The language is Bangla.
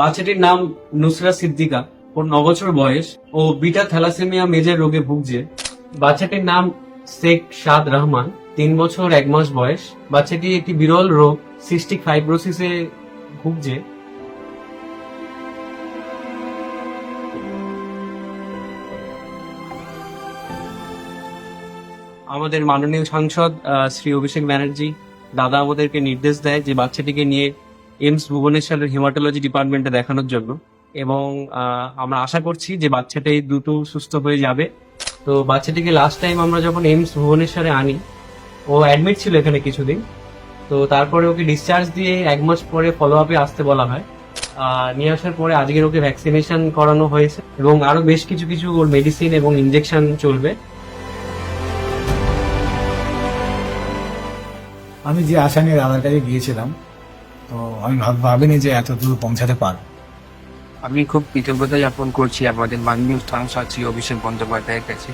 বাচ্চাটির নাম নুসরা সিদ্দিকা। ওর ন বছর বয়স ও বিটা থ্যালাসেমিয়া মেজর রোগে ভুগছে। বাচ্চাটির নাম শেখ সাদ রহমান। তিন বছর এক মাস বয়স। বাচ্চাটি একটি বিরল রোগ, সিস্টিক ফাইব্রোসিসে ভুগছে। আমাদের মাননীয় সাংসদ শ্রী অভিষেক ব্যানার্জি। দাদা আমাদেরকে নির্দেশ দেয় যে বাচ্চাটিকে নিয়ে এমস ভুবনেশ্বরের হেমাটোলজি ডিপার্টমেন্টে দেখানোর জন্য। এবং আমরা আশা করছি যে বাচ্চাটা এই দ্রুত সুস্থ হয়ে যাবে। তো বাচ্চাটিকে লাস্ট টাইম আমরা যখন এমস ভুবনেশ্বরে আনি, ও অ্যাডমিট ছিল এখানে কিছুদিন। তো তারপরে ওকে ডিসচার্জ দিয়ে এক মাস পরে ফলো আপে আসতে বলা হয়। নিয়ে আসার পরে আজকের ওকে ভ্যাকসিনেশন করানো হয়েছে। এবং আরও বেশ কিছু কিছু ওর মেডিসিন এবং ইনজেকশন চলবে। আমি যে আশা নিয়ে কাছে গিয়েছিলাম তো আমি ভাব- ভাবিনি যে এত দূর পৌঁছাতে পারব। আমি খুব কৃতজ্ঞতা জ্ঞাপন করছি আমাদের মাননীয় স্থান সাথী অভিষেক বন্দ্যোপাধ্যায়ের কাছে।